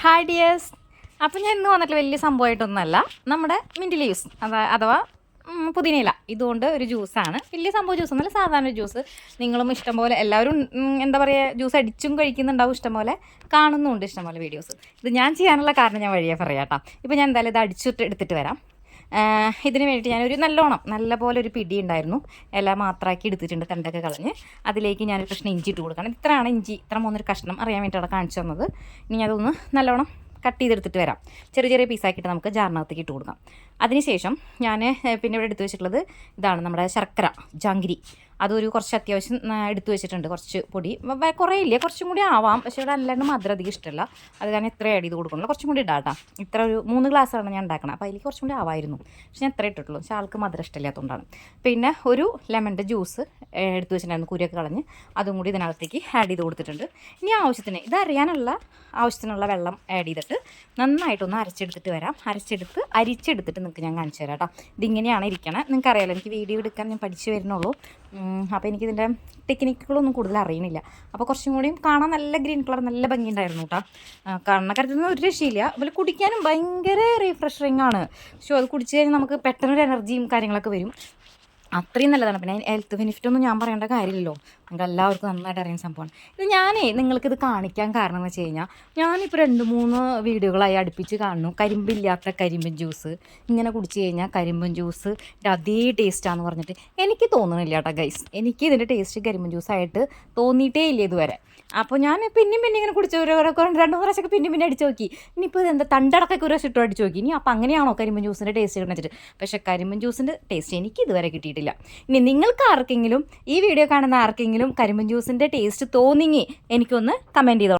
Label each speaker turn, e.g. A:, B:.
A: Hi dears അപ്പം ഞാൻ ഇന്ന് വന്നിട്ട് വലിയ സംഭവമായിട്ടൊന്നുമല്ല. നമ്മുടെ മിന്റ് ലീവ്സ് അഥവാ പുതിനയില. ഇതുകൊണ്ട് ഒരു ജ്യൂസാണ്. വലിയ സംഭവം ജ്യൂസ് എന്നല്ല സാധാരണ ജ്യൂസ്. നിങ്ങളും ഇഷ്ടംപോലെ എല്ലാവരും എന്താ പറയുക ജ്യൂസ് അടിച്ചും കഴിക്കുന്നുണ്ടാവും ഇഷ്ടംപോലെ. കാണുന്നുമുണ്ട് ഇഷ്ടംപോലെ വീഡിയോസ്. ഇത് ഞാൻ ചെയ്യാനുള്ള കാരണം ഞാൻ വഴിയെ പറയാം കേട്ടോ. ഇപ്പം ഞാൻ എന്തായാലും ഇത് അടിച്ചിട്ട് എടുത്തിട്ട് വരാം. ഇതിന് വേണ്ടിയിട്ട് ഞാനൊരു നല്ലോണം നല്ല പോലെ ഒരു പിടി ഉണ്ടായിരുന്നു. എല്ലാം മാത്രമാക്കി എടുത്തിട്ടുണ്ട് തണ്ടൊക്കെ കളഞ്ഞ്. അതിലേക്ക് ഞാനൊരു കഷ്ണം ഇഞ്ചി ഇട്ട് കൊടുക്കണം. ഇത്രയാണ് ഇഞ്ചി ഇത്ര മൂന്നൊരു കഷ്ണം അറിയാൻ വേണ്ടിയിട്ടാണ് കാണിച്ചു തന്നത്. ഇനി അതൊന്ന് നല്ലോണം കട്ട് ചെയ്തെടുത്തിട്ട് വരാം. ചെറിയ ചെറിയ പീസാക്കിയിട്ട് നമുക്ക് ജാറിനകത്തേക്ക് ഇട്ട് കൊടുക്കാം. അതിനുശേഷം ഞാൻ പിന്നെ ഇവിടെ എടുത്തു വെച്ചിട്ടുള്ളത് ഇതാണ് നമ്മുടെ ശർക്കര ജാങ്കിരി. അതൊരു കുറച്ച് അത്യാവശ്യം എടുത്തു വെച്ചിട്ടുണ്ട്. കുറച്ച് പൊടി. കുറേ ഇല്ല കുറച്ചും കൂടി ആവാം. പക്ഷേ ഇവിടെ അല്ലാണ്ട് മധുരം അധികം ഇഷ്ടമല്ല. അത് കാരണം ഇത്ര ആഡ് ചെയ്ത് കൊടുക്കുന്നുള്ളൂ. കുറച്ചും കൂടി ഇടാം ഇത്ര ഒരു മൂന്ന് ഗ്ലാസ്സാണ് ഞാൻ ഉണ്ടാക്കണം അപ്പോൾ അതിലേക്ക് കുറച്ചും കൂടി ആവായിരുന്നു. പക്ഷെ ഞാൻ ഇത്ര ഇട്ടിട്ടുള്ളൂ. പക്ഷേ ആൾക്ക് മധുരം ഇഷ്ടമില്ലാത്തതുകൊണ്ടാണ്. പിന്നെ ഒരു ലെമണിന്റെ ജ്യൂസ് എടുത്തു വെച്ചിട്ടുണ്ടായിരുന്നു. കുരിയൊക്കെ കളഞ്ഞ്. അതും കൂടി ഇതിനകത്തേക്ക് ആഡ് ചെയ്ത് കൊടുത്തിട്ടുണ്ട്. ഇനി ആവശ്യത്തിന് ഇതറിയാനുള്ള ആവശ്യത്തിനുള്ള വെള്ളം ആഡ് ചെയ്തിട്ട് നന്നായിട്ടൊന്ന് അരച്ചെടുത്തിട്ട് വരാം. അരച്ചെടുത്ത് അരിച്ചെടുത്തിട്ട് നിങ്ങൾക്ക് ഞാൻ കാണിച്ചു തരാം കേട്ടോ ഇതിങ്ങനെയാണ് നിങ്ങൾക്ക് അറിയാലോ എനിക്ക് വീഡിയോ എടുക്കാൻ ഞാൻ പഠിച്ചു വരുന്നുള്ളൂ. അപ്പോൾ എനിക്കിതിന്റെ ടെക്നിക്കുകളൊന്നും കൂടുതൽ അറിയണില്ല. അപ്പോൾ കുറച്ചും കൂടിയും കാണാൻ നല്ല ഗ്രീൻ കളർ നല്ല ഭംഗിയുണ്ടായിരുന്നു കേട്ടോ കാണുന്ന കാര്യത്തിൽ ഒരു രക്ഷയില്ല. അതുപോലെ കുടിക്കാനും ഭയങ്കര റീഫ്രഷറിങ് ആണ്. പക്ഷേ അത് കുടിച്ച് കഴിഞ്ഞാൽ നമുക്ക് പെട്ടെന്നൊരു എനർജിയും കാര്യങ്ങളൊക്കെ വരും. അത്രയും നല്ലതാണ്. പിന്നെ ഹെൽത്ത് ബെനിഫിറ്റ് ഒന്നും ഞാൻ പറയേണ്ട കാര്യമില്ലല്ലോ. നിങ്ങൾക്ക് എല്ലാവർക്കും നന്നായിട്ട് അറിയുന്ന സംഭവമാണ്. ഇത് ഞാനേ നിങ്ങൾക്കിത് കാണിക്കാൻ കാരണം എന്ന് വെച്ച് കഴിഞ്ഞാൽ ഞാനിപ്പോൾ രണ്ട് മൂന്ന് വീഡിയോകളായി അടുപ്പിച്ച് കാണുന്നു. കരിമ്പില്ലാത്ത കരിമ്പൻ ജ്യൂസ്. ഇങ്ങനെ കുടിച്ച് കഴിഞ്ഞാൽ കരിമ്പൻ ജ്യൂസ് അതേ ടേസ്റ്റാന്ന് പറഞ്ഞിട്ട് എനിക്ക് തോന്നുന്നില്ല കേട്ടോ ഗൈസ് എനിക്ക് ഇതിന്റെ ടേസ്റ്റ് കരിമ്പൻ ജ്യൂസായിട്ട് തോന്നിയിട്ടേ ഇല്ല ഇതുവരെ. അപ്പോൾ ഞാൻ പിന്നെയും പിന്നെ ഇങ്ങനെ കുടിച്ച് ഒരു രണ്ട് മൂന്ന് പ്രാവശ്യമൊക്കെ പിന്നെ പിന്നെ അടിച്ച് നോക്കി. ഇനിയിപ്പോൾ ഇത് എന്താ തണ്ടടക്കൊക്കെ ഒരു പ്രാവശ്യം ഇട്ട് അടിച്ച് നോക്കി. ഇനി അപ്പോൾ അങ്ങനെയാണോ കരിമ്പൻ ജ്യൂസിന്റെ ടേസ്റ്റ് വെച്ചിട്ട്? പക്ഷേ കരിമ്പൻ ജ്യൂസിന്റെ ടേസ്റ്റ് എനിക്ക് ഇതുവരെ കിട്ടിയിട്ടില്ല ഇനി നിങ്ങൾക്ക് ആർക്കെങ്കിലും ഈ വീഡിയോ കാണുന്ന ആർക്കെങ്കിലും കരിമ്പൻ ജ്യൂസിന്റെ ടേസ്റ്റ് തോന്നിങ്ങി എനിക്കൊന്ന് കമന്റ് ചെയ്തോ